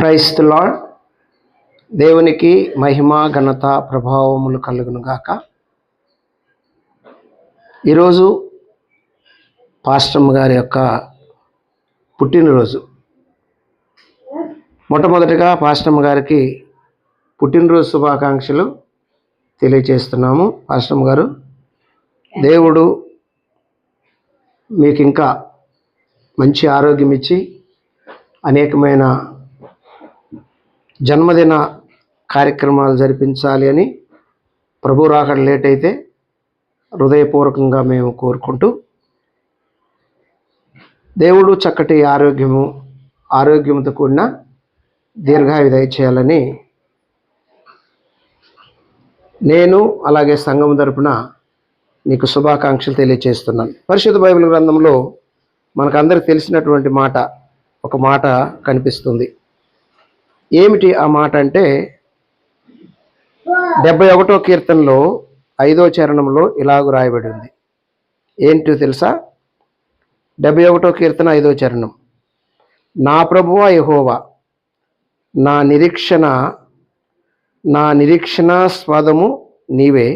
క్రైస్త lord దేవునికి మహిమ ఘనత ప్రభావములు కలుగునుగాక ఈరోజు పాస్టమ్ గారి యొక్క పుట్టినరోజు. మొట్టమొదటిగా పాస్టమ్ గారికి పుట్టినరోజు శుభాకాంక్షలు తెలియచేస్తున్నాము. పాస్టమ్ గారు దేవుడు మీకు ఇంకా మంచి ఆరోగ్యం ఇచ్చి అనేకమైన జన్మదిన కార్యక్రమాలు జరిపించాలి అని ప్రభు రాకడ లేట్ అయితే హృదయపూర్వకంగా మేము కోరుకుంటూ దేవుడు చక్కటి ఆరోగ్యము ఆరోగ్యంతో కూడిన దీర్ఘాయుధ చేయాలని నేను అలాగే సంఘం తరపున మీకు శుభాకాంక్షలు తెలియజేస్తున్నాను పరిశుద్ధ బైబిల్ గ్రంథంలో మనకందరికి తెలిసినటువంటి మాట ఒక మాట కనిపిస్తుంది. ఏమిటి ఆ మాట అంటే డెబ్బై ఒకటో కీర్తనలో ఐదో చరణంలో ఇలాగ రాయబడి ఉంది. ఏంటో తెలుసా? డెబ్బై ఒకటో కీర్తన ఐదో చరణం. నా ప్రభువా యహోవా నా నిరీక్షణ నా నిరీక్షణ స్వాదము నీవే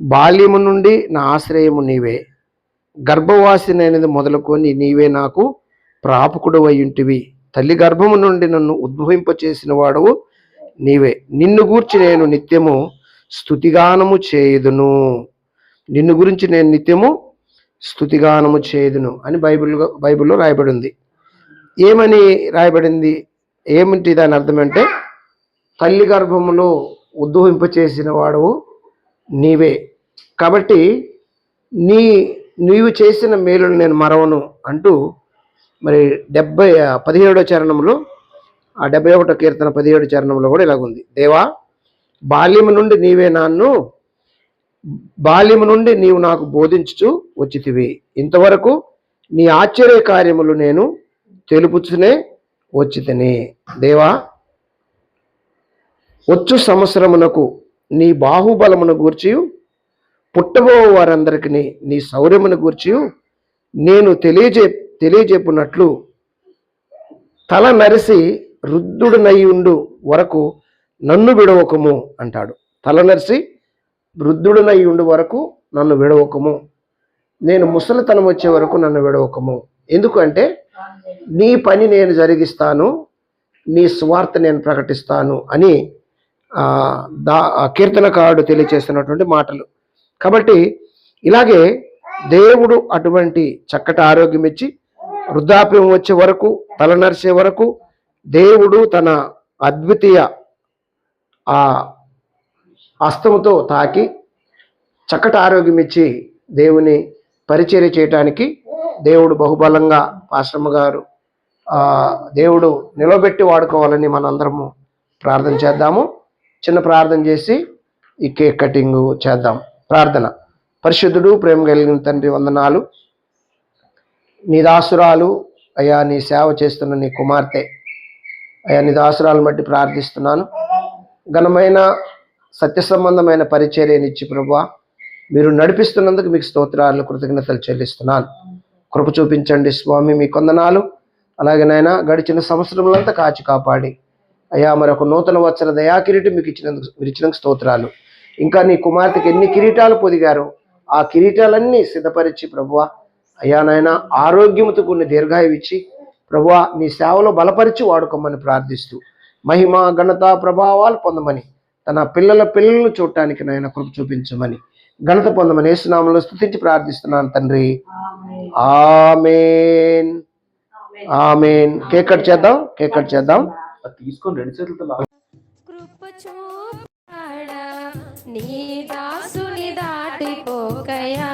బాల్యము నుండి నా ఆశ్రయము నీవే గర్భవాసినైనది మొదలుకొని నీవే నాకు ప్రాపకుడు అయ్యుంటివి తల్లి గర్భము నుండి నన్ను ఉద్భవింపచేసిన వాడవు నీవే. నిన్ను గూర్చి నేను నిత్యము స్థుతిగానము చేయుదును. నిన్ను గురించి నేను నిత్యము స్థుతిగానము చేయుదును అని బైబిల్గా బైబిల్లో రాయబడి ఉంది ఏమని రాయబడింది? ఏమిటి దాని అర్థం అంటే తల్లి గర్భములో ఉద్భవింపచేసిన వాడవు నీవే. కాబట్టి నీ నీవు చేసిన మేలును నేను మరవను అంటూ మరి డెబ్బై పదిహేడో చరణంలో ఆ డెబ్బై ఒకటో కీర్తన పదిహేడు చరణంలో కూడా ఇలాగుంది దేవా బాల్యము నుండి నీవే నన్ను బాల్యము నుండి నీవు నాకు బోధించుచు వచ్చితివి. ఇంతవరకు నీ ఆశ్చర్య కార్యములు నేను తెలుపుచునే వచ్చితిని. దేవా వచ్చు సంవత్సరమునకు నీ బాహుబలమును గూర్చి పుట్టబో వారందరికీ నీ శౌర్యమును గూర్చి నేను తెలియజే తెలియజెప్పునట్లు తల నరిసి వృద్ధుడునయ్యుండు వరకు నన్ను విడవకము అంటాడు. తల నరిసి వృద్ధుడునయ్యుండు వరకు నన్ను విడవకము. నేను ముసలితనం వచ్చే వరకు నన్ను విడవకము. ఎందుకంటే నీ పని నేను జరిగిస్తాను నీ స్వార్థ నేను ప్రకటిస్తాను అని దా ఆ కీర్తనకారుడు తెలియచేస్తున్నటువంటి మాటలు. కాబట్టి ఇలాగే దేవుడు అటువంటి చక్కటి ఆరోగ్యం ఇచ్చి వృద్ధాప్యం వచ్చే వరకు తలనరిసే వరకు దేవుడు తన అద్వితీయ ఆ హస్తముతో తాకి చక్కటి ఆరోగ్యం ఇచ్చి దేవుని పరిచర్య చేయటానికి దేవుడు బహుబలంగా పాశ్రమ గారు దేవుడు నిలబెట్టి వాడుకోవాలని మనందరము ప్రార్థన చేద్దాము. చిన్న ప్రార్థన చేసి ఈ కేక్ కటింగ్ చేద్దాం. ప్రార్థన. పరిశుద్ధుడు ప్రేమ కలిగిన తండ్రి వందనాలు. నీ దాసురాలు అయ్యా నీ సేవ చేస్తున్న నీ కుమార్తె అయ్యా నీ దాసురాలను బట్టి ప్రార్థిస్తున్నాను. ఘనమైన సత్య సంబంధమైన పరిచర్యనిచ్చి ప్రభా మీరు నడిపిస్తున్నందుకు మీకు స్తోత్రాలు కృతజ్ఞతలు చెల్లిస్తున్నాను. కృప చూపించండి స్వామి మీ కొందనాలు. అలాగే నాయన గడిచిన సంవత్సరములంతా కాచి కాపాడి. అయ్యా మరొక నూతన వచ్చర దయా కిరీటం మీకు ఇచ్చినందుకు మీరు ఇచ్చినందుకు స్తోత్రాలు. ఇంకా నీ కుమార్తెకి ఎన్ని కిరీటాలు పొదిగారో ఆ కిరీటాలన్నీ సిద్ధపరిచి ప్రభువా అయ్యా నాయన ఆరోగ్యముతో కొన్ని దీర్ఘాయువు ఇచ్చి ప్రభువా నీ సేవలో బలపరిచి వాడుకోమని ప్రార్థిస్తూ మహిమ ఘనత ప్రభావాలు పొందమని తన పిల్లల పిల్లలను చూడటానికి నాయన కృప చూపించమని ఘనత పొందమని యేసునామంలో స్తుతించి ప్రార్థిస్తున్నాను తండ్రి. ఆమేన్. ఆమేన్. కేక్ కట్ చేద్దాం కేక్ కట్ చేద్దాం. తీసుకొని రెండు చేతులతో నీ దాసుని దాటిపోకయా?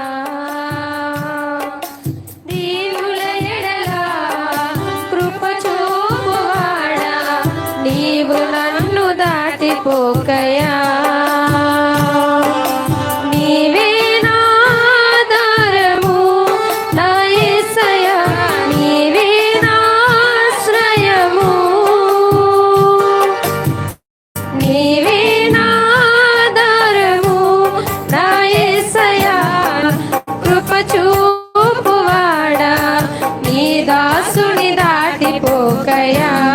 Jaya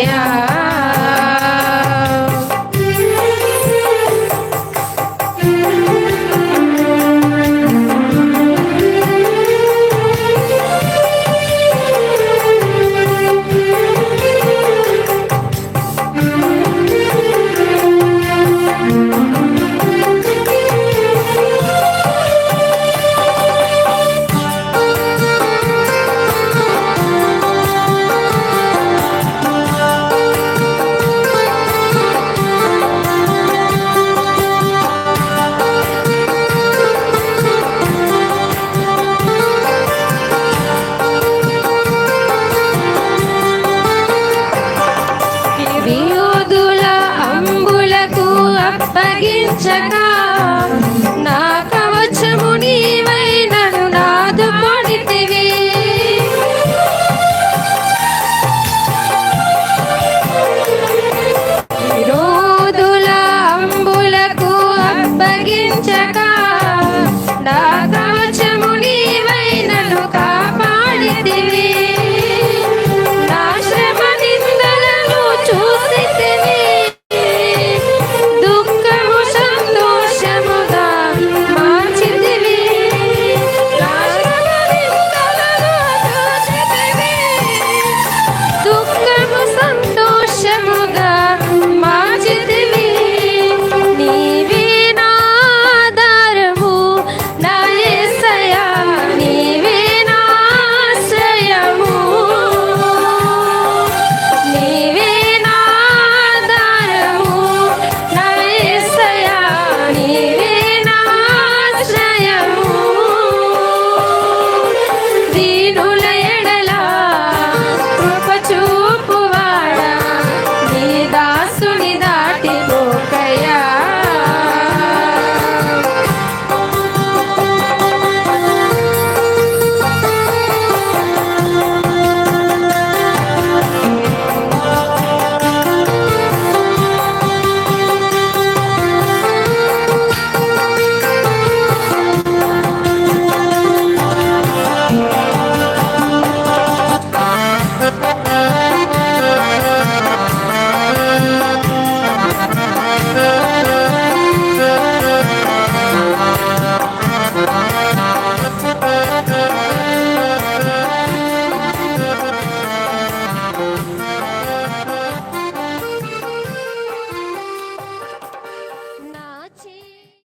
దాటిపోకయా అంబులకు